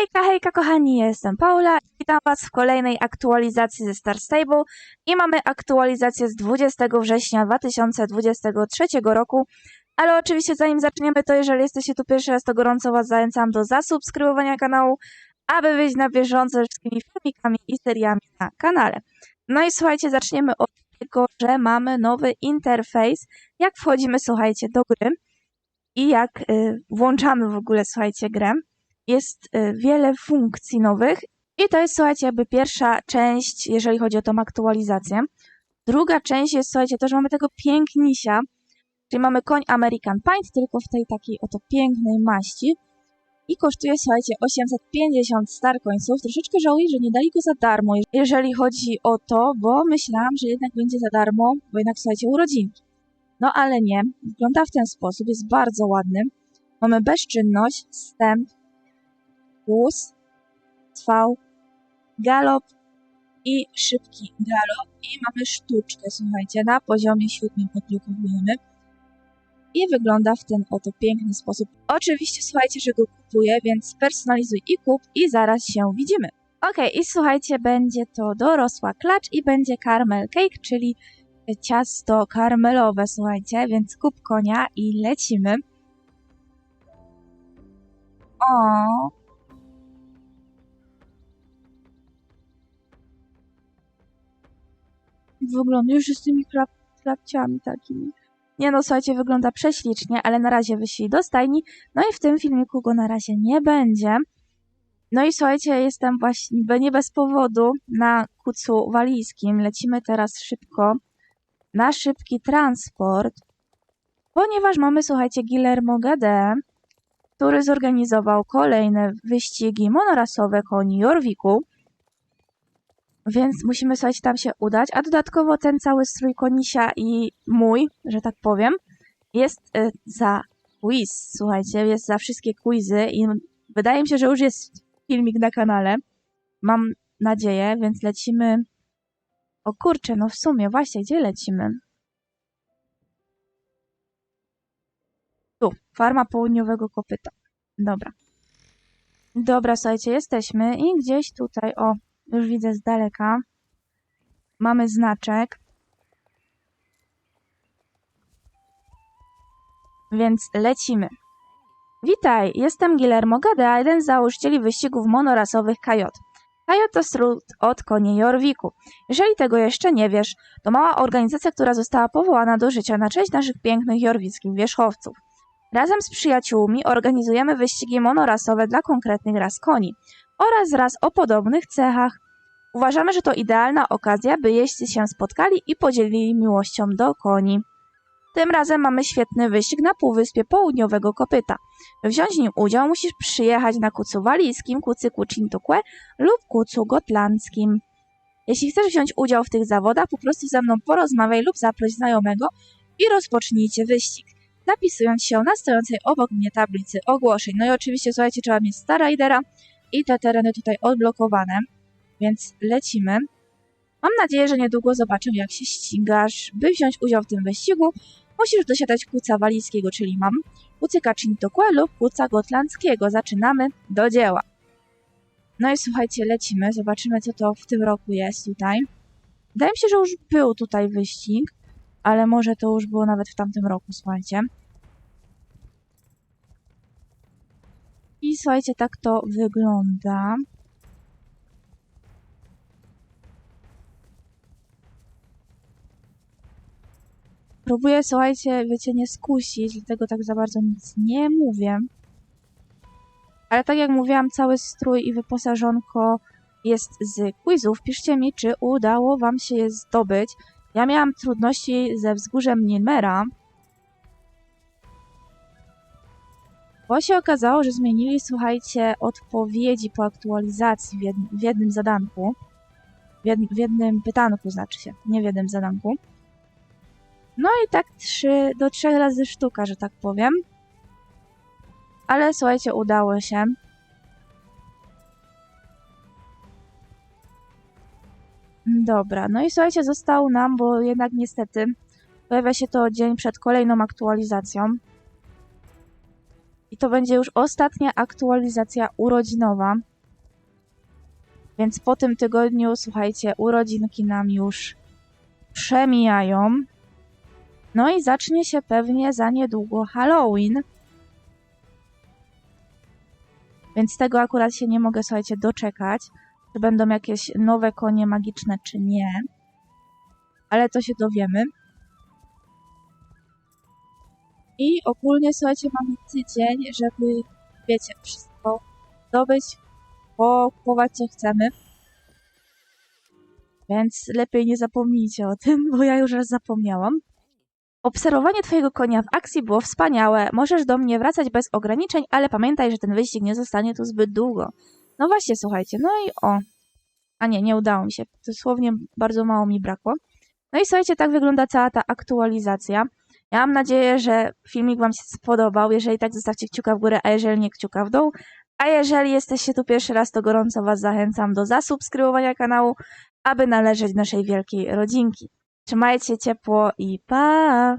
Hejka, hejka kochani, jestem Paula. Witam Was w kolejnej aktualizacji ze Star Stable i mamy aktualizację z 20 września 2023 roku. Ale oczywiście zanim zaczniemy, to jeżeli jesteście tu pierwszy raz, to gorąco Was zachęcam do zasubskrybowania kanału, aby być na bieżąco z wszystkimi filmikami i seriami na kanale. No i słuchajcie, zaczniemy od tego, że mamy nowy interfejs, jak wchodzimy, słuchajcie, do gry i jak y, włączamy w ogóle, słuchajcie, grę jest y, wiele funkcji nowych i to jest, słuchajcie, jakby pierwsza część, jeżeli chodzi o tą aktualizację. Druga część jest, słuchajcie, to, że mamy tego pięknisia, czyli mamy koń American Paint, tylko w tej takiej oto pięknej maści i kosztuje, słuchajcie, 850 star coinsów. Troszeczkę żałuję, że nie dali go za darmo, jeżeli chodzi o to, bo myślałam, że jednak będzie za darmo, bo jednak, słuchajcie, urodzinki. No ale nie, wygląda w ten sposób, jest bardzo ładny. Mamy bezczynność, wstęp, głos, trwał, galop i szybki galop. I mamy sztuczkę, słuchajcie, na poziomie siódmym odblokowujemy. I wygląda w ten oto piękny sposób. Oczywiście słuchajcie, że go kupuję, więc personalizuj i kup i zaraz się widzimy. Ok, i słuchajcie, będzie to dorosła klacz i będzie caramel cake, czyli ciasto karmelowe, słuchajcie, więc kup konia i lecimy. O, wygląda już z tymi klap, klapciami takimi. Nie no, słuchajcie, wygląda prześlicznie, ale na razie wyślij do stajni. No i w tym filmiku go na razie nie będzie. No i słuchajcie, jestem właśnie nie bez powodu na kucu walijskim. Lecimy teraz szybko na szybki transport, ponieważ mamy, słuchajcie, Guillermo Gade, który zorganizował kolejne wyścigi monorasowe koni Jorwiku. Więc musimy sobie tam się udać, a dodatkowo ten cały strój konisia i mój, że tak powiem, jest y, za quiz. Słuchajcie, jest za wszystkie quizy i wydaje mi się, że już jest filmik na kanale. Mam nadzieję, więc lecimy. O kurczę, no w sumie, właśnie, gdzie lecimy? Tu, farma południowego kopyta. Dobra. Dobra, słuchajcie, jesteśmy i gdzieś tutaj, o, już widzę z daleka. Mamy znaczek. Więc lecimy. Witaj, jestem Guillermo Gadea, jeden z założycieli wyścigów monorasowych Kajot. Kajot to stród od koni Jorwiku. Jeżeli tego jeszcze nie wiesz, to mała organizacja, która została powołana do życia na cześć naszych pięknych jorwickich wierzchowców. Razem z przyjaciółmi organizujemy wyścigi monorasowe dla konkretnych ras koni oraz ras o podobnych cechach. Uważamy, że to idealna okazja, by jeźdźcy się spotkali i podzielili miłością do koni. Tym razem mamy świetny wyścig na Półwyspie Południowego Kopyta. By wziąć w nim udział, musisz przyjechać na kucu walijskim, kucyku Cintukwe lub kucu gotlandzkim. Jeśli chcesz wziąć udział w tych zawodach, po prostu ze mną porozmawiaj lub zaproś znajomego i rozpocznijcie wyścig, napisując się na stojącej obok mnie tablicy ogłoszeń. No i oczywiście, słuchajcie, trzeba mieć Star Ridera i te tereny tutaj odblokowane, więc lecimy. Mam nadzieję, że niedługo zobaczę, jak się ścigasz. By wziąć udział w tym wyścigu, musisz dosiadać kuca walijskiego, czyli mam kucyka Cintokue lub kuca gotlandzkiego. Zaczynamy do dzieła. No i słuchajcie, lecimy, zobaczymy, co to w tym roku jest tutaj. Wydaje mi się, że już był tutaj wyścig, ale może to już było nawet w tamtym roku, słuchajcie. I słuchajcie, tak to wygląda. Próbuję, słuchajcie, wiecie, nie skusić, dlatego tak za bardzo nic nie mówię. Ale tak jak mówiłam, cały strój i wyposażonko jest z quizów. Piszcie mi, czy udało wam się je zdobyć. Ja miałam trudności ze wzgórzem Nimera, bo się okazało, że zmienili, słuchajcie, odpowiedzi po aktualizacji w, jed w jednym zadanku. W, jed w jednym pytanku, znaczy się, nie w jednym zadanku. No i tak trzy, do trzech razy sztuka, że tak powiem. Ale słuchajcie, udało się. Dobra, no i słuchajcie, został nam, bo jednak niestety pojawia się to dzień przed kolejną aktualizacją. To będzie już ostatnia aktualizacja urodzinowa. Więc po tym tygodniu, słuchajcie, urodzinki nam już przemijają. No i zacznie się pewnie za niedługo Halloween. Więc tego akurat się nie mogę, słuchajcie, doczekać. Czy będą jakieś nowe konie magiczne, czy nie. Ale to się dowiemy. I ogólnie, słuchajcie, mamy tydzień, żeby, wiecie, wszystko zdobyć, pokupować co chcemy. Więc lepiej nie zapomnijcie o tym, bo ja już raz zapomniałam. Obserwowanie twojego konia w akcji było wspaniałe. Możesz do mnie wracać bez ograniczeń, ale pamiętaj, że ten wyścig nie zostanie tu zbyt długo. No właśnie, słuchajcie, no i o. A nie, nie udało mi się. Dosłownie bardzo mało mi brakło. No i słuchajcie, tak wygląda cała ta aktualizacja. Ja mam nadzieję, że filmik Wam się spodobał. Jeżeli tak, zostawcie kciuka w górę, a jeżeli nie, kciuka w dół. A jeżeli jesteście tu pierwszy raz, to gorąco Was zachęcam do zasubskrybowania kanału, aby należeć do naszej wielkiej rodzinki. Trzymajcie się ciepło i pa!